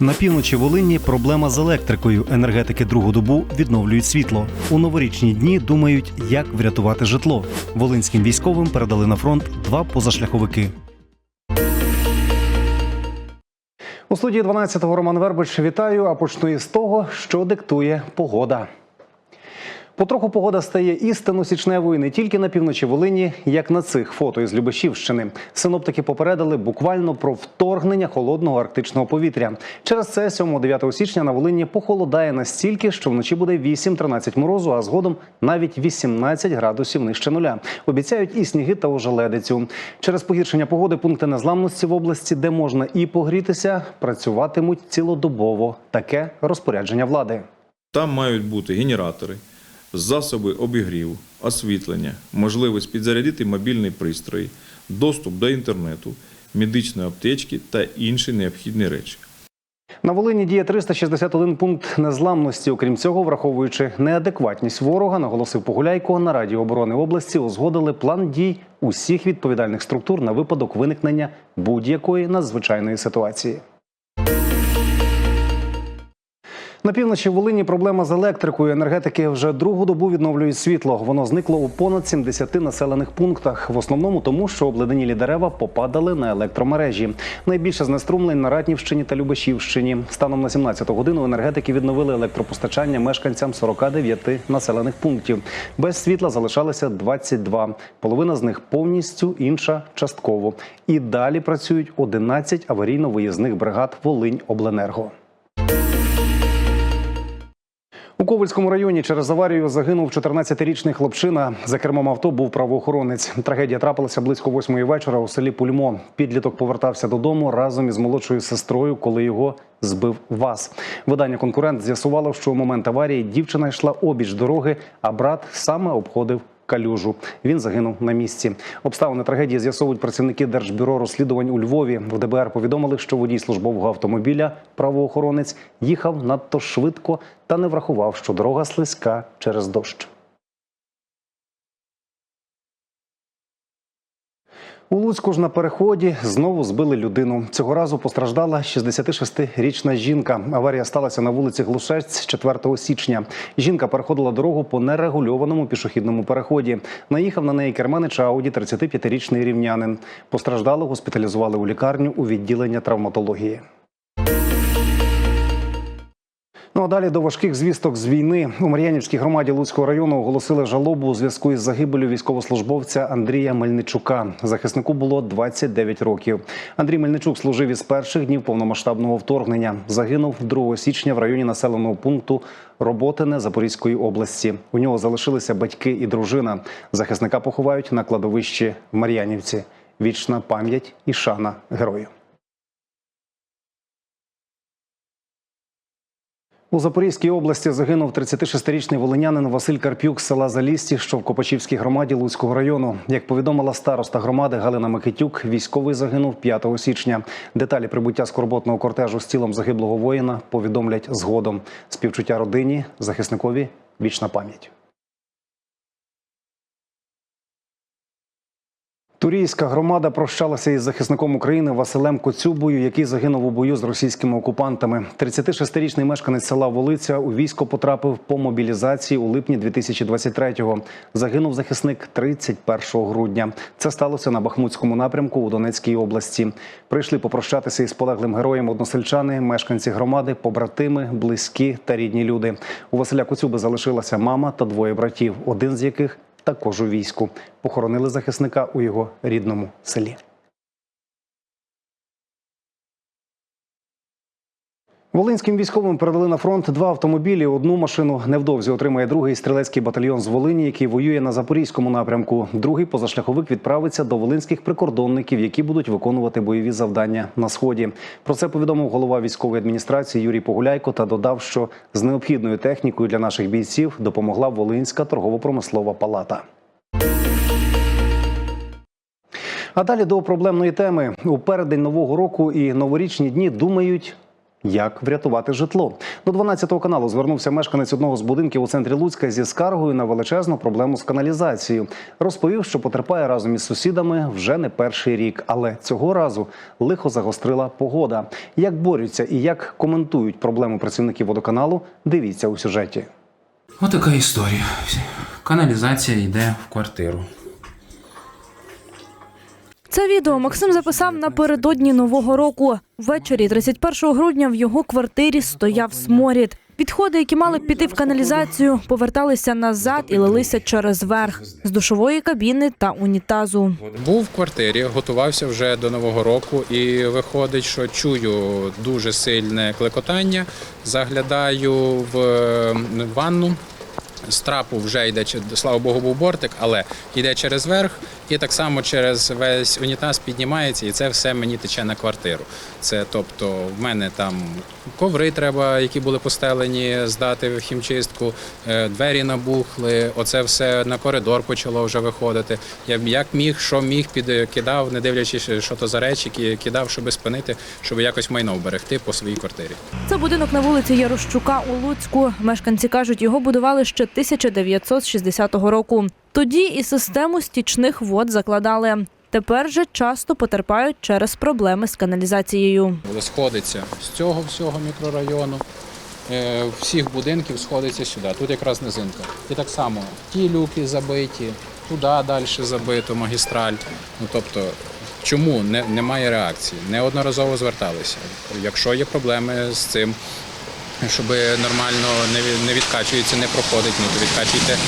На півночі Волині проблема з електрикою. Енергетики другу добу відновлюють світло. У новорічні дні думають, як врятувати житло. Волинським військовим передали на фронт два позашляховики. У студії 12-го Роман Вербич вітаю. А почну із того, що диктує погода. Потроху погода стає істинно січневою не тільки на півночі Волині, як на цих фото із Любешівщини. Синоптики попередили буквально про вторгнення холодного арктичного повітря. Через це 7-9 січня на Волині похолодає настільки, що вночі буде 8-13 морозу, а згодом навіть 18 градусів нижче нуля. Обіцяють і сніги та ожеледицю. Через погіршення погоди пункти незламності в області, де можна і погрітися, працюватимуть цілодобово. Таке розпорядження влади. Там мають бути генератори, засоби обігріву, освітлення, можливість підзарядити мобільний пристрої, доступ до інтернету, медичної аптечки та інші необхідні речі. На Волині діє 361 пункт незламності. Окрім цього, враховуючи неадекватність ворога, наголосив Погуляйко, на Раді оборони області узгодили план дій усіх відповідальних структур на випадок виникнення будь-якої надзвичайної ситуації. На півночі Волині проблема з електрикою. Енергетики вже другу добу відновлюють світло. Воно зникло у понад 70 населених пунктах. В основному тому, що обледенілі дерева попадали на електромережі. Найбільше знеструмлень на Ратнівщині та Любешівщині. Станом на 17 годину енергетики відновили електропостачання мешканцям 49 населених пунктів. Без світла залишалося 22. Половина з них повністю, інша частково. І далі працюють 11 аварійно-виїзних бригад Волинь Обленерго. У Ковальському районі через аварію загинув 14-річний хлопчина. За кермом авто був правоохоронець. Трагедія трапилася близько восьмої вечора у селі Пульмо. Підліток повертався додому разом із молодшою сестрою, коли його збив ВАЗ. Видання конкурент з'ясувало, що у момент аварії дівчина йшла обіч дороги, а брат саме обходив калюжу. Він загинув на місці. Обставини трагедії з'ясовують працівники Держбюро розслідувань у Львові. В ДБР повідомили, що водій службового автомобіля, правоохоронець, їхав надто швидко та не врахував, що дорога слизька через дощ. У Луцьку ж на переході знову збили людину. Цього разу постраждала 66-річна жінка. Аварія сталася на вулиці Глушець 4 січня. Жінка переходила дорогу по нерегульованому пішохідному переході. Наїхав на неї керманич Ауді 35-річний рівнянин. Постраждало госпіталізували у лікарню у відділення травматології. Ну а далі до важких звісток з війни у Мар'янівській громаді Луцького району оголосили жалобу у зв'язку із загибелю військовослужбовця Андрія Мельничука. Захиснику було 29 років. Андрій Мельничук служив із перших днів повномасштабного вторгнення. Загинув 2 січня в районі населеного пункту Роботине Запорізької області. У нього залишилися батьки і дружина. Захисника поховають на кладовищі в Мар'янівці. Вічна пам'ять і шана герою. У Запорізькій області загинув 36-річний волинянин Василь Карпюк з села Залісті, що в Копачівській громаді Луцького району. Як повідомила староста громади Галина Микитюк, військовий загинув 5 січня. Деталі прибуття скорботного кортежу з тілом загиблого воїна повідомлять згодом. Співчуття родині, захисникові вічна пам'ять. Турійська громада прощалася із захисником України Василем Коцюбою, який загинув у бою з російськими окупантами. 36-річний мешканець села Волиця у військо потрапив по мобілізації у липні 2023-го. Загинув захисник 31 грудня. Це сталося на Бахмутському напрямку у Донецькій області. Прийшли попрощатися із полеглим героєм односельчани, мешканці громади, побратими, близькі та рідні люди. У Василя Коцюби залишилася мама та двоє братів, один з яких також у війську. Похоронили захисника у його рідному селі. Волинським військовим передали на фронт два автомобілі. Одну машину невдовзі отримає другий стрілецький батальйон з Волині, який воює на запорізькому напрямку. Другий позашляховик відправиться до волинських прикордонників, які будуть виконувати бойові завдання на сході. Про це повідомив голова військової адміністрації Юрій Погуляйко та додав, що з необхідною технікою для наших бійців допомогла Волинська торгово-промислова палата. А далі до проблемної теми у переддень нового року і новорічні дні думають. Як врятувати житло. До 12 каналу звернувся мешканець одного з будинків у центрі Луцька зі скаргою на величезну проблему з каналізацією. Розповів, що потерпає разом із сусідами вже не перший рік, але цього разу лихо загострила погода. Як борються і як коментують проблему працівників водоканалу, дивіться у сюжеті. Отака історія. Каналізація йде в квартиру. Це відео Максим записав напередодні нового року. Ввечері 31 грудня в його квартирі стояв сморід. Відходи, які мали піти в каналізацію, поверталися назад і лилися через верх з душової кабіни та унітазу. Був в квартирі, готувався вже до нового року, і виходить, що чую дуже сильне клекотання. Заглядаю в е, ванну. З трапу вже йде, слава Богу, був бортик, але йде через верх і так само через весь унітаз піднімається, і це все мені тече на квартиру. Це тобто, в мене там коври треба, які були постелені, здати в хімчистку, е, двері набухли. Оце все на коридор почало вже виходити. Я як міг, що міг, підкидав, не дивлячись, що то за речі, ки- кидав, щоб спинити, щоб якось майно вберегти по своїй квартирі. Це будинок на вулиці Ярощука у Луцьку. Мешканці кажуть, його будували ще 1960 року. Тоді і систему стічних вод закладали. Тепер же часто потерпають через проблеми з каналізацією. Сходиться з цього всього мікрорайону, е, всіх будинків сходиться сюди. Тут якраз низинка. І так само ті люки забиті, туди далі забито, магістраль. Ну тобто, чому не, немає реакції? Неодноразово зверталися. Якщо є проблеми з цим, щоб нормально не, не відкачується, не проходить, ну то відкачуйте е,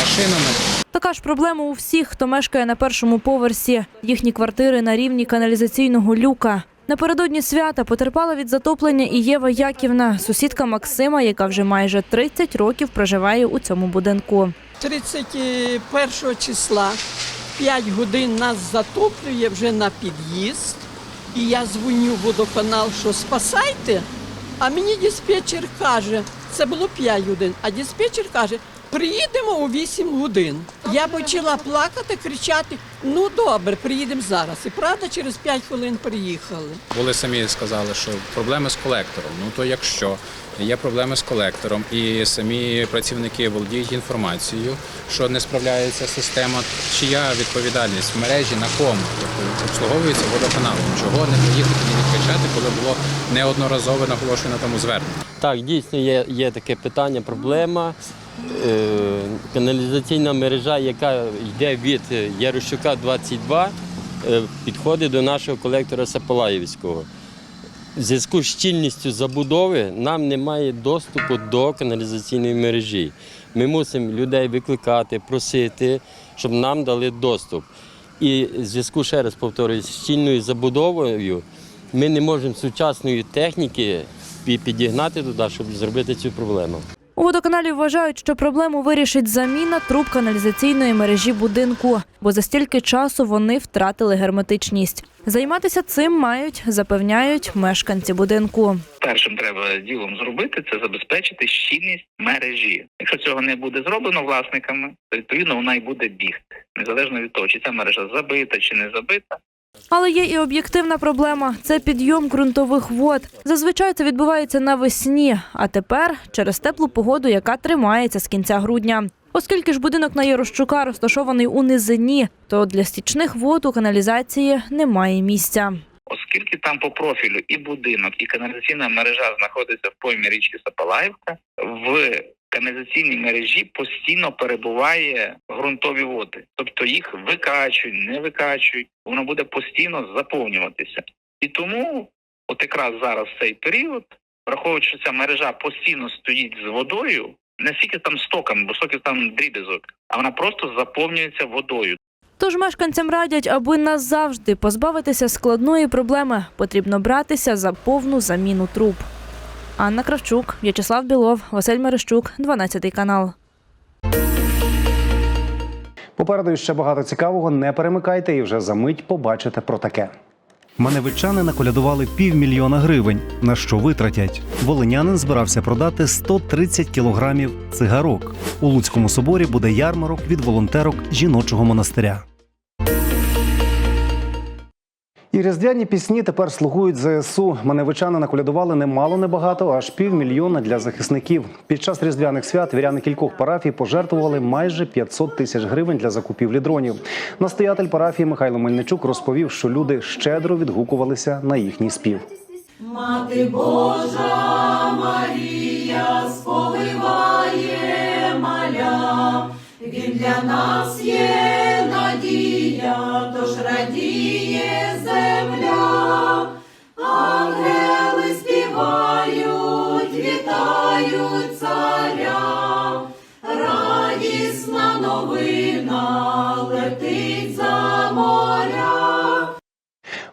машинами. Така ж проблема у всіх, хто мешкає на першому поверсі. Їхні квартири на рівні каналізаційного люка. Напередодні свята потерпала від затоплення і Єва Яківна, сусідка Максима, яка вже майже 30 років проживає у цьому будинку. 31 числа 5 годин нас затоплює вже на під'їзд. І я дзвоню в водоканал, що спасайте. А мені диспетчер каже, це було 5 годин, а диспетчер каже, приїдемо у 8 годин. Я почала плакати, кричати: ну добре, приїдемо зараз. І правда, через 5 хвилин приїхали. Були самі сказали, що проблеми з колектором. Ну то якщо є проблеми з колектором, і самі працівники володіють інформацією, що не справляється система, чия відповідальність в мережі на кому Тобто обслуговується водоканалом. Чого не поїхати не відкачати, коли було неодноразово наголошено тому звернення. Так, дійсно є, є таке питання, проблема. Е, каналізаційна мережа, яка йде від Ярощука 22, е, підходить до нашого колектора Сапалаївського. В зв'язку з щільністю забудови нам немає доступу до каналізаційної мережі. Ми мусимо людей викликати, просити, щоб нам дали доступ. І в зв'язку, ще раз повторюю, з щільною забудовою ми не можемо сучасної техніки підігнати туди, щоб зробити цю проблему. У водоканалі вважають, що проблему вирішить заміна труб каналізаційної мережі будинку, бо за стільки часу вони втратили герметичність. Займатися цим мають, запевняють мешканці будинку. першим треба ділом зробити це забезпечити щільність мережі. Якщо цього не буде зроблено власниками, то відповідно вона й буде бігти, незалежно від того, чи ця мережа забита чи не забита. Але є і об'єктивна проблема це підйом ґрунтових вод. Зазвичай це відбувається навесні, а тепер через теплу погоду, яка тримається з кінця грудня. Оскільки ж будинок на Ярощука розташований у низині, то для стічних вод у каналізації немає місця. Оскільки там по профілю і будинок, і каналізаційна мережа знаходиться в поймі річки Сапалаївка, в каналізаційній мережі постійно перебуває ґрунтові води, тобто їх викачують, не викачують, воно буде постійно заповнюватися. І тому, от якраз зараз цей період, враховуючи, що ця мережа постійно стоїть з водою, не стільки там стоками, бо стоків там дріб'язок, а вона просто заповнюється водою. Тож мешканцям радять, аби назавжди позбавитися складної проблеми, потрібно братися за повну заміну труб. Анна Кравчук, В'ячеслав Білов, Василь Мерещук, 12 канал. Попереду ще багато цікавого. Не перемикайте і вже за мить побачите про таке. Маневичани наколядували півмільйона гривень. На що витратять? Волинянин збирався продати 130 кілограмів цигарок. У Луцькому соборі буде ярмарок від волонтерок жіночого монастиря. І різдвяні пісні тепер слугують ЗСУ. Маневичани наколядували немало небагато, аж півмільйона для захисників. Під час різдвяних свят віряни кількох парафій пожертвували майже 500 тисяч гривень для закупівлі дронів. Настоятель парафії Михайло Мельничук розповів, що люди щедро відгукувалися на їхній спів. Мати Божа Марія сповиває маля, він для нас є надія, тож радіє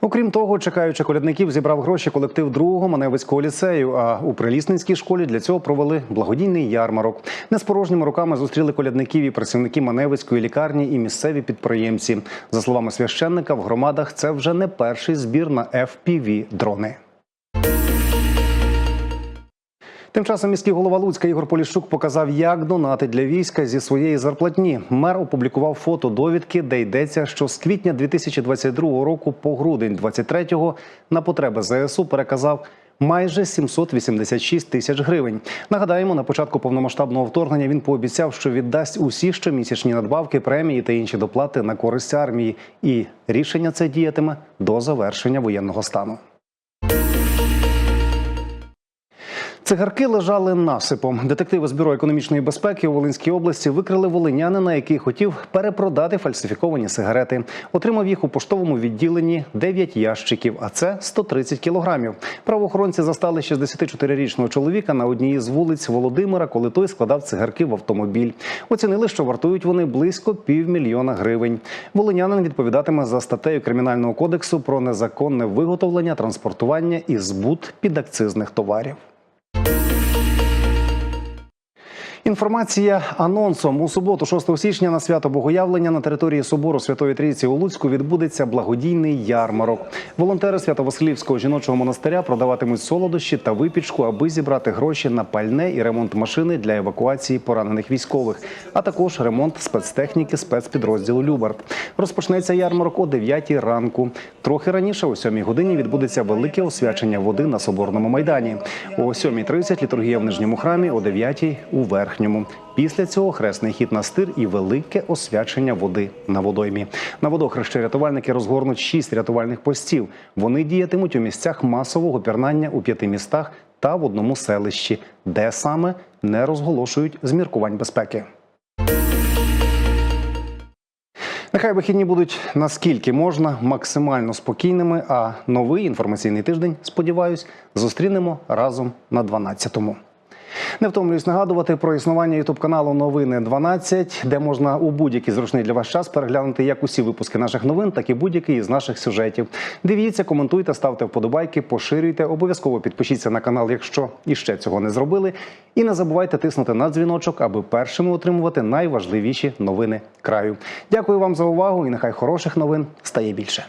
Окрім того, чекаючи колядників, зібрав гроші колектив другого Маневицького ліцею. А у прилісненській школі для цього провели благодійний ярмарок. Не з порожніми руками зустріли колядників і працівники Маневицької лікарні і місцеві підприємці. За словами священника, в громадах це вже не перший збір на fpv дрони. Тим часом міський голова Луцька Ігор Поліщук показав, як донати для війська зі своєї зарплатні. Мер опублікував фото довідки, де йдеться, що з квітня 2022 року по грудень 23-го на потреби ЗСУ переказав. Майже 786 тисяч гривень. Нагадаємо, на початку повномасштабного вторгнення він пообіцяв, що віддасть усі щомісячні надбавки, премії та інші доплати на користь армії. І рішення це діятиме до завершення воєнного стану. Цигарки лежали насипом. Детективи з бюро економічної безпеки у Волинській області викрили волинянина, який хотів перепродати фальсифіковані сигарети. Отримав їх у поштовому відділенні 9 ящиків, а це 130 кілограмів. Правоохоронці застали 64-річного чоловіка на одній із вулиць Володимира, коли той складав цигарки в автомобіль. Оцінили, що вартують вони близько півмільйона гривень. Волинянин відповідатиме за статтею кримінального кодексу про незаконне виготовлення, транспортування і збут підакцизних товарів. Інформація анонсом у суботу, 6 січня, на свято Богоявлення на території собору Святої Трійці у Луцьку відбудеться благодійний ярмарок. Волонтери Свято-Василівського жіночого монастиря продаватимуть солодощі та випічку, аби зібрати гроші на пальне і ремонт машини для евакуації поранених військових, а також ремонт спецтехніки спецпідрозділу Любард. Розпочнеться ярмарок о 9 ранку. Трохи раніше, о 7 годині, відбудеться велике освячення води на соборному майдані. О 7.30 літургія в нижньому храмі, о 9 у верхньому. Після цього хресний хід на стир і велике освячення води на водоймі. На водохрещі рятувальники розгорнуть шість рятувальних постів. Вони діятимуть у місцях масового пірнання у п'яти містах та в одному селищі, де саме не розголошують з міркувань безпеки. Нехай вихідні будуть наскільки можна максимально спокійними. А новий інформаційний тиждень, сподіваюсь, зустрінемо разом на 12-му. Не втомлююсь нагадувати про існування ютуб каналу Новини 12, де можна у будь-який зручний для вас час переглянути як усі випуски наших новин, так і будь-який із наших сюжетів. Дивіться, коментуйте, ставте вподобайки, поширюйте. Обов'язково підпишіться на канал, якщо іще цього не зробили. І не забувайте тиснути на дзвіночок, аби першими отримувати найважливіші новини краю. Дякую вам за увагу і нехай хороших новин стає більше.